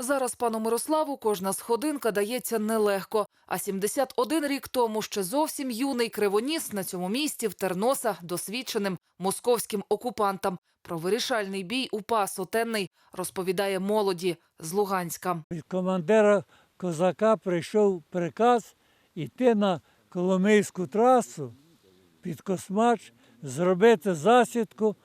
Зараз пану Мирославу кожна сходинка дається нелегко. А 71 рік тому ще зовсім юний кривоніс на цьому місці втер носа досвідченим московським окупантам. Про вирішальний бій УПА Сотенний розповідає молоді з Луганська. Від командира козака прийшов приказ йти на Коломийську трасу під Космач, зробити засідку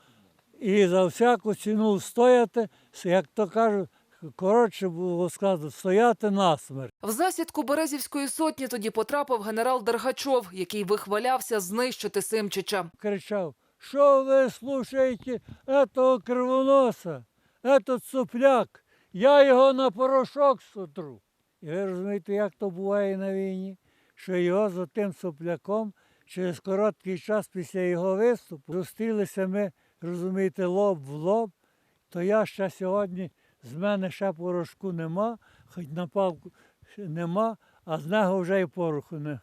і за всяку ціну стояти, як то кажуть, коротше було сказано, стояти насмерть. В засідку Березівської сотні тоді потрапив генерал Дергачов, який вихвалявся знищити Симчича. Кричав, що ви слушаєте этого кривоноса, этот сопляк, я його на порошок сотру. І ви розумієте, як то буває на війні, що його за тим сопляком через короткий час після його виступу зустрілися ми, розумієте, лоб в лоб, то я ще сьогодні, з мене ще порошку нема, хоч на палку нема, а з нього вже й пороху не,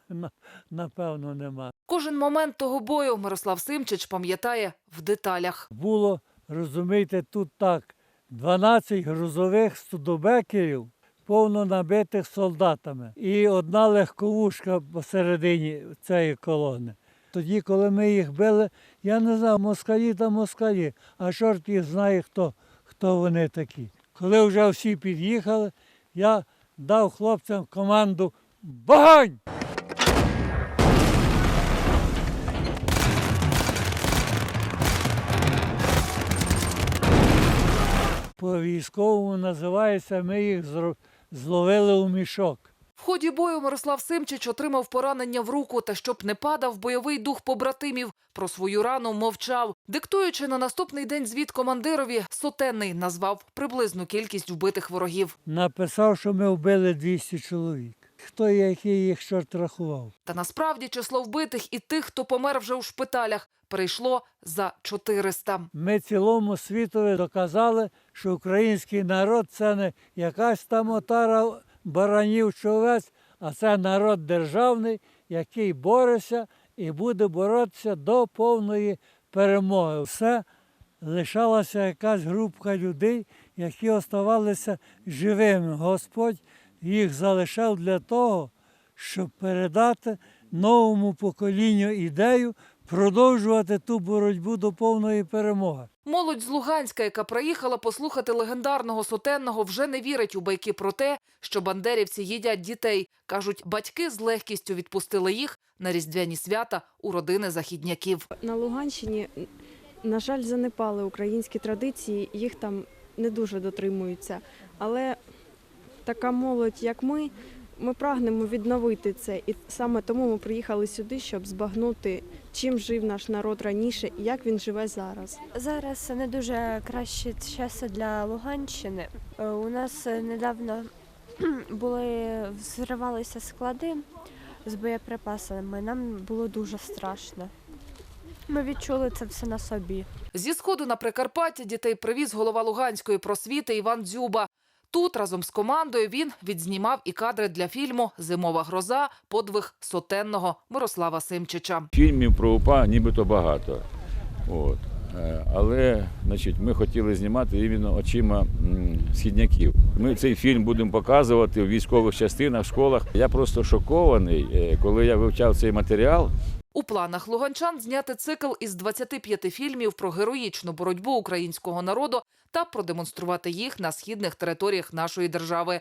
напевно нема. Кожен момент того бою Мирослав Симчич пам'ятає в деталях. було, розумієте, тут так, 12 грузових студобекерів, повно набитих солдатами, і одна легковушка посередині цієї колони. Тоді, коли ми їх били, я не знав, москалі та москалі, а чорт їх знає, хто, хто вони такі. Коли вже всі під'їхали, я дав хлопцям команду Багань! По військовому називається, ми їх зловили у мішок. В ході бою Мирослав Симчич отримав поранення в руку та щоб не падав бойовий дух побратимів. Про свою рану мовчав. Диктуючи на наступний день звіт командирові, Сотенний назвав приблизну кількість вбитих ворогів. Написав, що ми вбили 200 чоловік. Хто який їх чорт рахував? Та насправді число вбитих і тих, хто помер вже у шпиталях, перейшло за 400. Ми цілому світові доказали, що український народ це не якась там отара баранів чи овець, а це народ державний, який бореться і буде боротися до повної перемоги. Все лишалася якась групка людей, які оставалися живими. Господь їх залишав для того, щоб передати новому поколінню ідею продовжувати ту боротьбу до повної перемоги. Молодь з Луганська, яка приїхала послухати легендарного сотенного, вже не вірить у байки про те, що бандерівці їдять дітей. Кажуть, батьки з легкістю відпустили їх на різдвяні свята у родини західняків. На Луганщині, на жаль, занепали українські традиції, їх там не дуже дотримуються. Але така молодь, як ми, ми прагнемо відновити це. І саме тому ми приїхали сюди, щоб збагнути, чим жив наш народ раніше і як він живе зараз. Зараз не дуже кращі часи для Луганщини. Е, У нас недавно були взривалися склади з боєприпасами. Нам було дуже страшно. Ми відчули це все на собі. Зі сходу на Прикарпаття дітей привіз голова Луганської просвіти Іван Дзюба. Тут разом з командою він відзнімав і кадри для фільму Зимова гроза подвиг сотенного Мирослава Симчича. Фільмів про УПА нібито багато. От. Е, Але значить, ми хотіли знімати іменно очима східняків. Ми цей фільм будемо показувати в військових частинах, школах. Я просто шокований, е, коли я вивчав цей матеріал. У планах луганчан зняти цикл із 25 фільмів про героїчну боротьбу українського народу та продемонструвати їх на східних територіях нашої держави.